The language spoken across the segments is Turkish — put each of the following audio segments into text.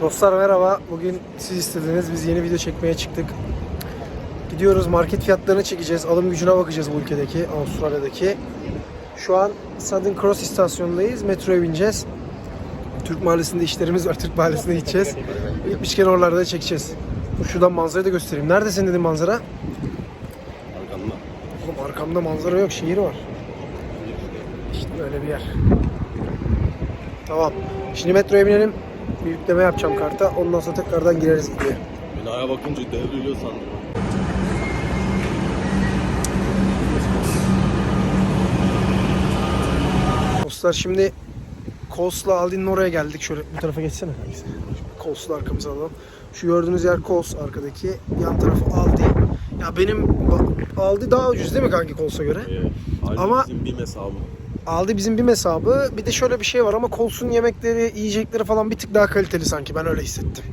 Dostlar merhaba. Bugün siz istediniz. Biz yeni video çekmeye çıktık. Gidiyoruz market fiyatlarını çekeceğiz. Alım gücüne bakacağız bu ülkedeki, Avustralya'daki. Şu an Southern Cross istasyonundayız. Metroya bineceğiz. Türk mahallesinde işlerimiz var. Türk mahallesine gideceğiz. Gitmişken oralarda da çekeceğiz. Şuradan manzarayı da göstereyim. Neredesin dedim manzara? Arkamda. Oğlum arkamda manzara yok, şehir var. İşte böyle bir yer. Tamam. Şimdi metroya binelim. Bir yükleme yapacağım karta. Ondan sonra tekrardan gireriz videoya. Binaya bakınca devriliyor sandım. Dostlar şimdi Kols'la Aldi'nin oraya geldik. Şöyle bu tarafa geçsene. Kols'la arkamıza alalım. Şu gördüğünüz yer Kols arkadaki. Yan tarafı Aldi. Ya benim Aldi daha ucuz değil mi kanki Kols'a göre? Aynı Ama- bizim BİM hesabı. Aldi bizim bir hesabı. Bir de şöyle bir şey var ama Kols'un yemekleri, yiyecekleri falan bir tık daha kaliteli sanki. Ben öyle hissettim.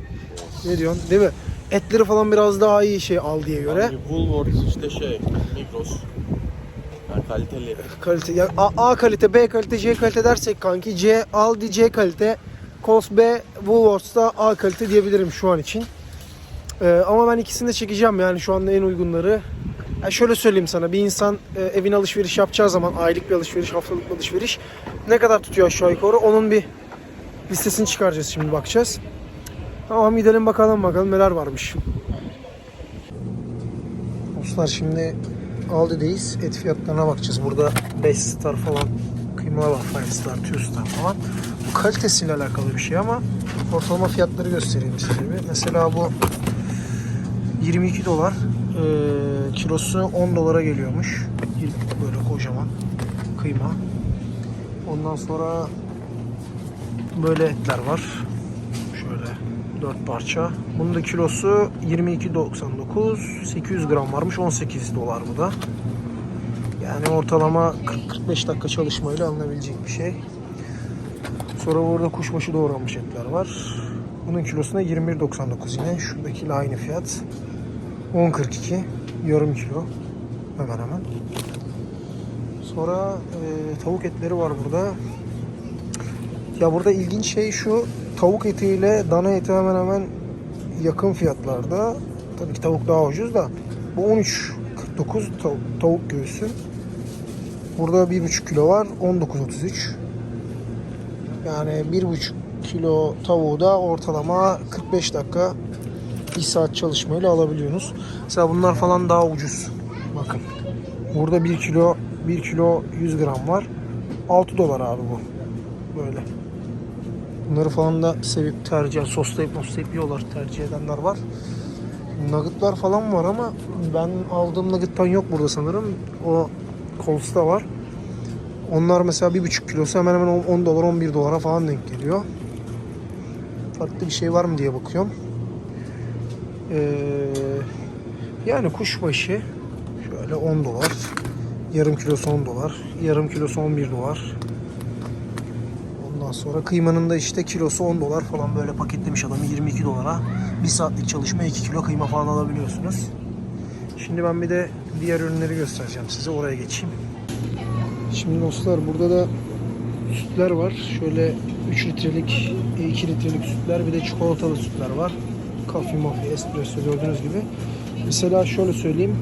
Ne diyorsun? Değil mi? Etleri falan biraz daha iyi şey Aldi'ye göre. Yani Woolworths işte şey, Migros. Yani kaliteli. Kalite ya A, A kalite, B kalite, C kalite dersek kanki C Aldi C kalite, Kols B, Woolworths'ta A kalite diyebilirim şu an için. Ee, ama ben ikisini de çekeceğim yani şu anda en uygunları. Ya şöyle söyleyeyim sana bir insan e, evin alışveriş yapacağı zaman aylık bir alışveriş, haftalık bir alışveriş ne kadar tutuyor aşağı yukarı onun bir listesini çıkaracağız şimdi bakacağız. Tamam gidelim bakalım bakalım neler varmış. Dostlar şimdi Aldi'deyiz. Et fiyatlarına bakacağız. Burada 5 star falan kıymalar var. 5 star, 2 star falan. Bu kalitesiyle alakalı bir şey ama ortalama fiyatları göstereyim size. Mesela bu 22 dolar. Ee, kilosu 10 dolara geliyormuş. Böyle kocaman kıyma. Ondan sonra böyle etler var. Şöyle 4 parça. Bunun da kilosu 22.99. 800 gram varmış. 18 dolar bu da. Yani ortalama 40-45 dakika çalışmayla alınabilecek bir şey. Sonra burada kuşbaşı doğranmış etler var. Bunun kilosuna 21.99 yine. Şuradakiyle aynı fiyat. 10.42. Yarım kilo. Hemen hemen. Sonra e, tavuk etleri var burada. Ya burada ilginç şey şu. Tavuk etiyle dana eti hemen hemen yakın fiyatlarda. Tabii ki tavuk daha ucuz da. Bu 13.49 tav- tavuk göğsü. Burada 1,5 kilo var. 19.33. Yani 1,5 kilo tavuğu da ortalama 45 dakika 1 saat çalışmayla alabiliyorsunuz. Mesela bunlar falan daha ucuz. Bakın. Burada 1 kilo 1 kilo 100 gram var. 6 dolar abi bu. Böyle. Bunları falan da sevip tercih, soslayıp moslayıp yiyorlar tercih edenler var. Nuggetlar falan var ama ben aldığım nugget'tan yok burada sanırım. O Colts'ta var. Onlar mesela bir buçuk kilosu hemen hemen 10 dolar 11 dolara falan denk geliyor. Farklı bir şey var mı diye bakıyorum. Ee, yani kuşbaşı şöyle 10 dolar. Yarım kilosu 10 dolar. Yarım kilosu 11 dolar. Ondan sonra kıymanın da işte kilosu 10 dolar falan böyle paketlemiş adamı 22 dolara. Bir saatlik çalışma 2 kilo kıyma falan alabiliyorsunuz. Şimdi ben bir de diğer ürünleri göstereceğim size. Oraya geçeyim. Şimdi dostlar burada da sütler var. Şöyle 3 litrelik, 2 litrelik sütler bir de çikolatalı sütler var. Kafe, mafi, espresso gördüğünüz gibi. Mesela şöyle söyleyeyim.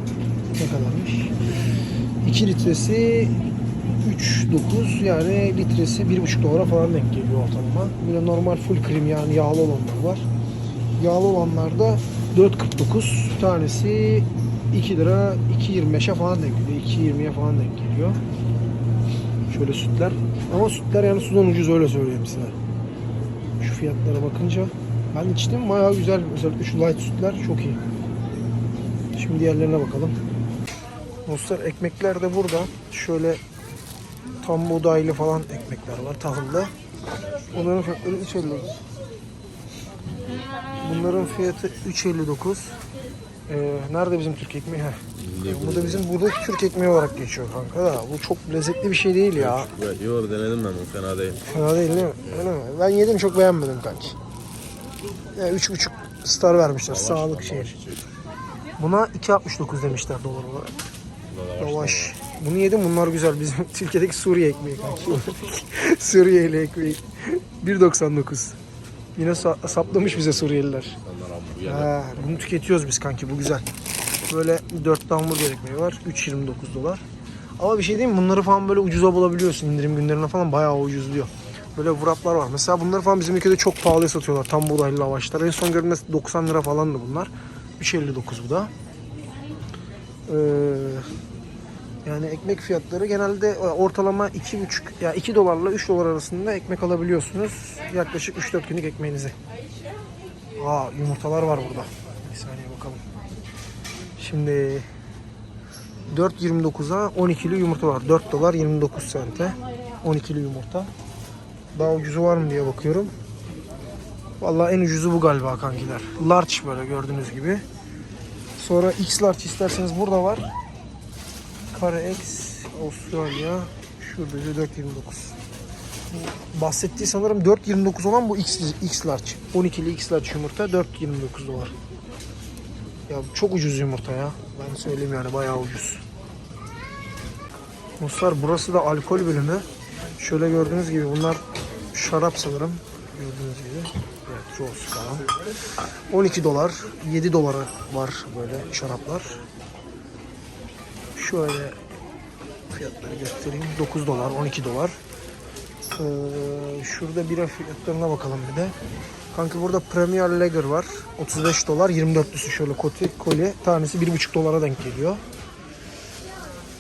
Ne kadarmış? 2 litresi 3.9 yani litresi 1.5 dolara falan denk geliyor ortalama. Bir normal full cream yani yağlı olanlar var. Yağlı olanlar da 4.49 tanesi 2 lira 2.25'e falan denk geliyor. 2.20'ye falan denk geliyor. Şöyle sütler. Ama sütler yani sudan ucuz öyle söyleyeyim size. Şu fiyatlara bakınca ben içtim bayağı güzel. Özellikle şu light sütler çok iyi. Şimdi diğerlerine bakalım. Dostlar ekmekler de burada. Şöyle tam buğdaylı falan ekmekler var tahıllı. Onların fiyatları 3.50. Bunların fiyatı 3.59. Ee, nerede bizim Türk ekmeği? Heh. Bu da bizim buradaki Türk ekmeği olarak geçiyor kanka da. Bu çok lezzetli bir şey değil ya. Evet, Yo denedim ben bu fena değil. Fena değil değil mi? Öyle mi? Ben yedim çok beğenmedim kanki. Yani üç buçuk star vermişler. Sağlık şey. Buna 2.69 demişler dolar olarak. Lavaş. Bunu yedim bunlar güzel. Bizim Türkiye'deki Suriye ekmeği kanki. Suriyeli ekmeği. 1.99. Yine sa- saplamış bize Suriyeliler. Ha, bunu tüketiyoruz biz kanki bu güzel. Böyle 4 hamburger ekmeği var. 3.29 dolar. Ama bir şey diyeyim mi? Bunları falan böyle ucuza bulabiliyorsun. indirim günlerine falan bayağı ucuzluyor. Böyle wraplar var. Mesela bunları falan bizim ülkede çok pahalıya satıyorlar. Tam buğdaylı lavaşlar. En son gördüğümde 90 lira falandı bunlar. 3.59 bu da. Ee, yani ekmek fiyatları genelde ortalama 2,5 ya 2 dolarla 3 dolar arasında ekmek alabiliyorsunuz. Yaklaşık 3-4 günlük ekmeğinizi. Aa yumurtalar var burada. Bir saniye bakalım. Şimdi 4.29'a 12'li yumurta var. 4 dolar 29 sente. 12'li yumurta. Daha ucuzu var mı diye bakıyorum. Vallahi en ucuzu bu galiba kankiler. Large böyle gördüğünüz gibi. Sonra X large isterseniz burada var. Kare X Avustralya. Şurada da 4.29. Bahsettiği sanırım 4.29 olan bu X, X large. 12'li X large yumurta 4.29 dolar. Ya çok ucuz yumurta ya. Ben söyleyeyim yani bayağı ucuz. Dostlar burası da alkol bölümü. Şöyle gördüğünüz gibi bunlar şarap sanırım. Gördüğünüz gibi. Evet, Rose falan. 12 dolar, 7 dolara var böyle şaraplar. Şöyle fiyatları göstereyim. 9 dolar, 12 dolar. Ee, şurada bira fiyatlarına bakalım bir de. Kanka burada Premier Lager var. 35 dolar 24'lüsü şöyle koti, koli. Tanesi 1,5 dolara denk geliyor.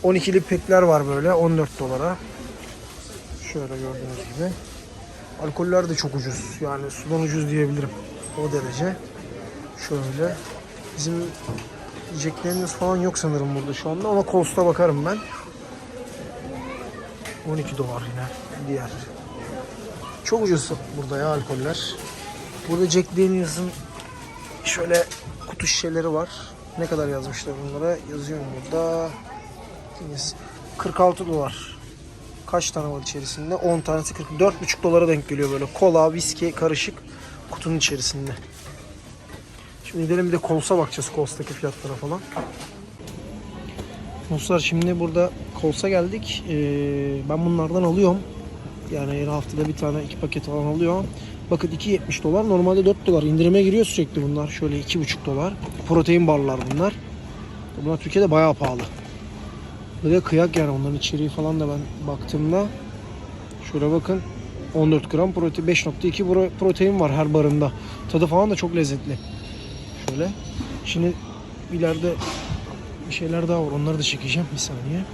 12'li pekler var böyle 14 dolara. Şöyle gördüğünüz gibi. Alkoller de çok ucuz. Yani sudan ucuz diyebilirim. O derece. Şöyle. Bizim yiyeceklerimiz falan yok sanırım burada şu anda ama Cost'a bakarım ben. 12 dolar yine diğer. Çok ucuz burada ya alkoller. Burada Jack Daniels'ın şöyle kutu şişeleri var. Ne kadar yazmışlar bunlara? Yazıyor mu burada? Deniz. 46 dolar. Kaç tane var içerisinde? 10 tanesi 40. 4,5 dolara denk geliyor böyle. Kola, viski karışık kutunun içerisinde. Şimdi gidelim bir de Kols'a bakacağız. Kols'taki fiyatlara falan. Dostlar şimdi burada Kols'a geldik. Ee, ben bunlardan alıyorum. Yani her haftada bir tane iki paket falan alıyorum. Bakın 2.70 dolar. Normalde 4 dolar. İndirime giriyor sürekli bunlar. Şöyle 2.5 dolar. Protein barlar bunlar. Bunlar Türkiye'de bayağı pahalı. Bir de kıyak yani onların içeriği falan da ben baktığımda şöyle bakın 14 gram protein 5.2 pro- protein var her barında. Tadı falan da çok lezzetli. Şöyle. Şimdi ileride bir şeyler daha var. Onları da çekeceğim. Bir saniye.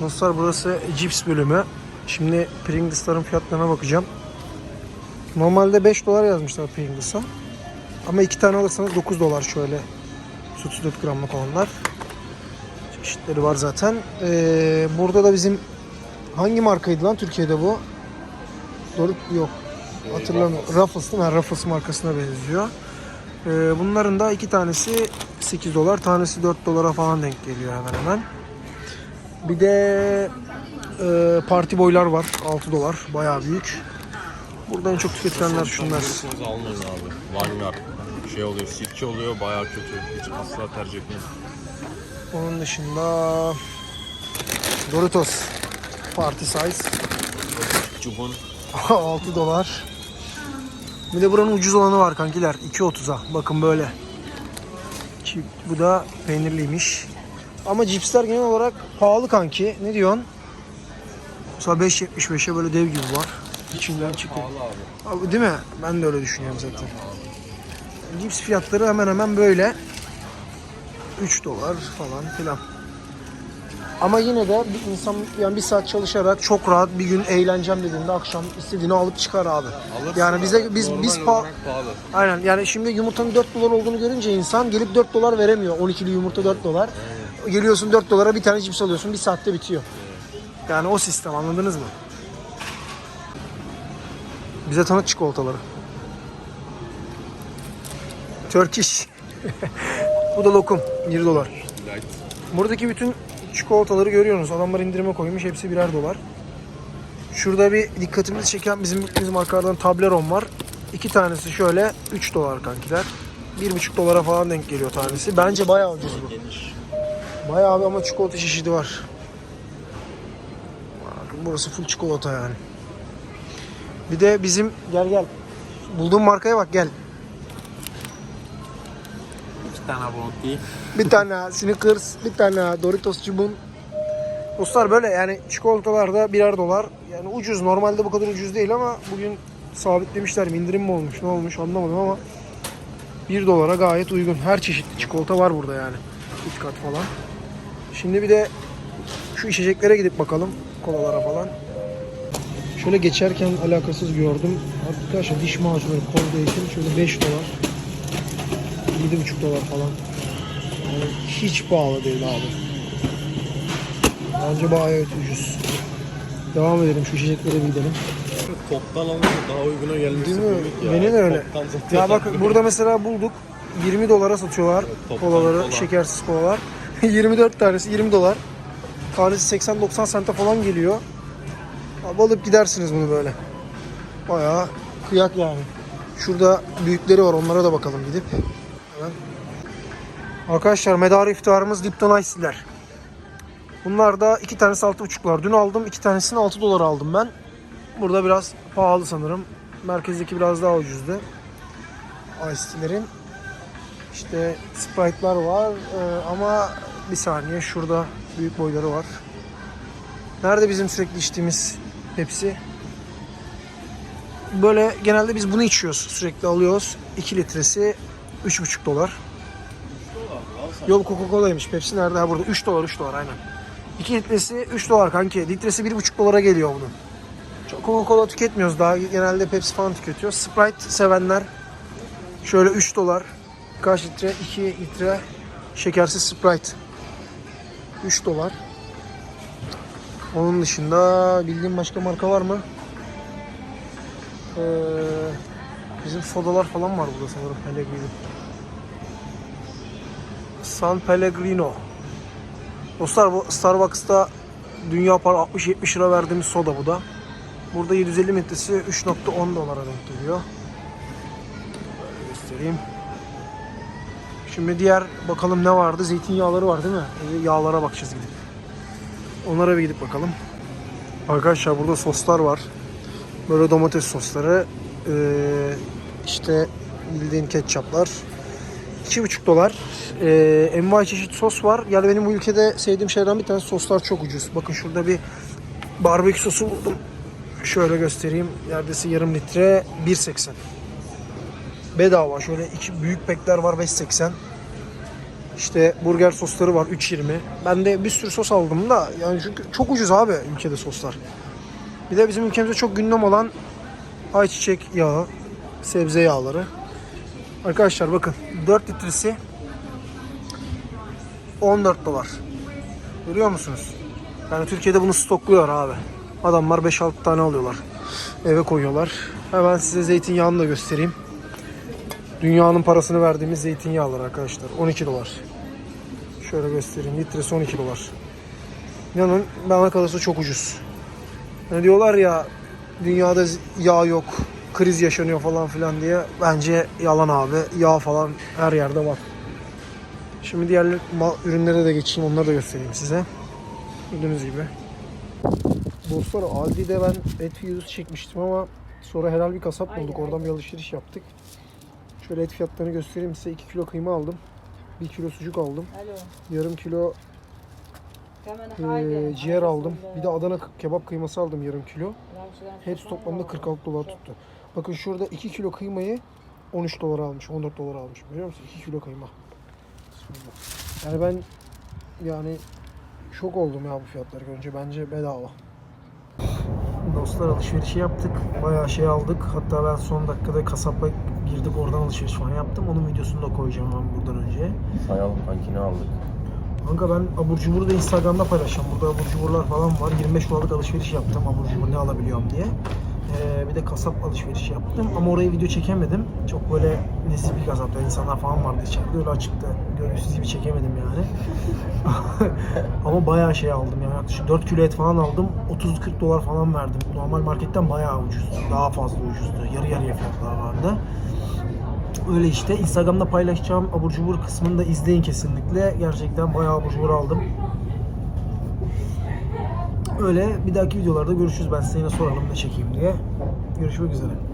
Dostlar burası cips bölümü. Şimdi Pringles'ların fiyatlarına bakacağım. Normalde 5 dolar yazmışlar Pringles'a. Ama iki tane alırsanız 9 dolar şöyle. 34 gramlık olanlar. Çeşitleri var zaten. Ee, burada da bizim hangi markaydı lan Türkiye'de bu? Doruk yok. Hatırlamıyorum. Ruffles değil mi? Ruffles markasına benziyor. Ee, bunların da iki tanesi 8 dolar, tanesi 4 dolara falan denk geliyor hemen hemen. Bir de e, parti boylar var 6 dolar, bayağı büyük. Burada en çok tüketilenler şunlar. Alırsanız almayın abi. Vangar. Şey oluyor, sirke oluyor, bayağı kötü. Hiç asla tercih etmem. Onun dışında Doritos Party Size Çubun. 6 dolar. Bir de buranın ucuz olanı var kankiler. 2.30'a. Bakın böyle. Bu da peynirliymiş. Ama cipsler genel olarak pahalı kanki. Ne diyorsun? Mesela 5.75'e böyle dev gibi var. İçinden çıkıyor. Abi. Abi, değil mi? Ben de öyle düşünüyorum zaten. Cips fiyatları hemen hemen böyle. 3 dolar falan filan. Ama yine de bir insan yani bir saat çalışarak çok rahat bir gün eğleneceğim dediğinde akşam istediğini alıp çıkar abi. Alırsın yani abi. bize biz Normal biz pa- pahalı. Aynen yani şimdi yumurtanın 4 dolar olduğunu görünce insan gelip 4 dolar veremiyor. 12'li yumurta 4 dolar. Geliyorsun 4 dolara bir tane cips alıyorsun. Bir saatte bitiyor. Yani o sistem anladınız mı? Bize tanıt çikolataları. Turkish. Bu da lokum. 1 dolar. Light. Buradaki bütün çikolataları görüyorsunuz. Adamlar indirime koymuş. Hepsi birer dolar. Şurada bir dikkatimizi çeken bizim bizim markalardan Tableron var. İki tanesi şöyle 3 dolar kankiler. 1,5 dolara falan denk geliyor tanesi. Bence bayağı ucuz bu. Bayağı bir ama çikolata çeşidi var. Bakın burası full çikolata yani. Bir de bizim gel gel. Bulduğun markaya bak gel. Tane bounty. Bir tane Snickers, bir tane Doritos Çubun. Dostlar böyle yani çikolatalarda birer dolar. Yani ucuz. Normalde bu kadar ucuz değil ama bugün sabitlemişler mi? indirim mi olmuş? Ne olmuş anlamadım ama 1 dolara gayet uygun. Her çeşitli çikolata var burada yani. Kit falan. Şimdi bir de şu içeceklere gidip bakalım. Kolalara falan. Şöyle geçerken alakasız gördüm. Arkadaşlar diş macunu Colgate'in şöyle 5 dolar. 7,5 dolar falan. Yani hiç pahalı değil abi. Bence bayağı ucuz. Devam edelim şu içeceklere bir gidelim. Toptan alınca daha uyguna gelmesi Değil mi? ya. Beni de öyle. Ya bak burada mesela bulduk. 20 dolara satıyorlar Toptan kolaları, kola. şekersiz kolalar. 24 tanesi 20 dolar. Tanesi 80-90 sente falan geliyor. Abi alıp gidersiniz bunu böyle. Bayağı kıyak yani. Şurada büyükleri var onlara da bakalım gidip. Arkadaşlar medarı iftarımız Lipton Ice'ler. Bunlar da iki tanesi 6,5'lar. Dün aldım. iki tanesini 6 dolara aldım ben. Burada biraz pahalı sanırım. Merkezdeki biraz daha ucuzdu. Ice İşte Sprite'lar var Ee, ama bir saniye şurada büyük boyları var. Nerede bizim sürekli içtiğimiz Pepsi? Böyle genelde biz bunu içiyoruz. Sürekli alıyoruz. 2 litresi 3,5 dolar. Yok Coca-Cola'ymış. Pepsi nerede? Ha burada. 3 dolar 3 dolar aynen. 2 litresi 3 dolar kanki. Litresi 1,5 dolara geliyor bunun. Çok Coca-Cola tüketmiyoruz daha. Genelde Pepsi falan tüketiyoruz. Sprite sevenler şöyle 3 dolar. Kaç litre? 2 litre şekersiz Sprite. 3 dolar. Onun dışında bildiğim başka marka var mı? Ee, bizim sodalar falan var burada sanırım Pellegrino. San Pellegrino. Dostlar bu Starbucks'ta dünya para 60-70 lira verdiğimiz soda bu da. Burada 750 metresi 3.10 dolara denk geliyor. Böyle göstereyim. Şimdi diğer bakalım ne vardı? Zeytinyağları var değil mi? Ee, Yağlara bakacağız gidip. Onlara bir gidip bakalım. Arkadaşlar burada soslar var. Böyle domates sosları. Ee, işte bildiğin ketçaplar. 2,5 dolar. Ee, envai çeşit sos var. Yani benim bu ülkede sevdiğim şeylerden bir tanesi soslar çok ucuz. Bakın şurada bir barbekü sosu buldum. Şöyle göstereyim. Neredeyse yarım litre 1.80. Bedava. Şöyle iki büyük pekler var 5.80. İşte burger sosları var 3.20. Ben de bir sürü sos aldım da yani çünkü çok ucuz abi ülkede soslar. Bir de bizim ülkemizde çok gündem olan ayçiçek yağı, sebze yağları. Arkadaşlar bakın 4 litresi 14 dolar. Görüyor musunuz? Yani Türkiye'de bunu stokluyor abi. Adamlar 5-6 tane alıyorlar. Eve koyuyorlar. Hemen size zeytinyağını da göstereyim. Dünyanın parasını verdiğimiz zeytinyağları arkadaşlar. 12 dolar. Şöyle göstereyim. Litresi 12 dolar. İnanın bana kalırsa çok ucuz. Ne diyorlar ya dünyada yağ yok, kriz yaşanıyor falan filan diye. Bence yalan abi. Yağ falan her yerde var. Şimdi diğer mal, ürünlere de geçeyim. Onları da göstereyim size. Gördüğünüz gibi. Dostlar Aldi'de ben et videosu çekmiştim ama sonra helal bir kasap bulduk. Oradan bir alışveriş yaptık. Şöyle et fiyatlarını göstereyim size. 2 kilo kıyma aldım. 1 kilo sucuk aldım. Alo. Yarım kilo e, haydi. ciğer aldım. Bir de Adana kebap kıyması aldım yarım kilo. Hepsi toplamda lazım. 46 dolar tuttu. Bakın şurada 2 kilo kıymayı 13 dolara almış, 14 dolara almış. Biliyor musun? 2 kilo kıyma. Yani ben yani şok oldum ya bu fiyatları görünce. Bence bedava. Dostlar alışverişi yaptık. Bayağı şey aldık. Hatta ben son dakikada kasaba girdik oradan alışveriş falan yaptım. Onun videosunu da koyacağım ben buradan önce. Sayalım kanki ne aldık? Kanka ben abur cuburu da Instagram'da paylaşacağım. Burada abur cuburlar falan var. 25 dolarlık alışveriş yaptım abur cubur ne alabiliyorum diye. Ee, bir de kasap alışverişi yaptım ama oraya video çekemedim. Çok böyle nezih bir kasapta insanlar falan vardı içeride öyle açıkta görüntüsüz gibi çekemedim yani. ama bayağı şey aldım yani yaklaşık 4 kilo et falan aldım. 30-40 dolar falan verdim. Normal marketten bayağı ucuzdu. Daha fazla ucuzdu. Yarı yarıya fiyatlar vardı. Öyle işte. Instagram'da paylaşacağım abur cubur kısmını da izleyin kesinlikle. Gerçekten bayağı abur cubur aldım. Öyle bir dahaki videolarda görüşürüz. Ben size yine soralım ne çekeyim diye. Görüşmek üzere.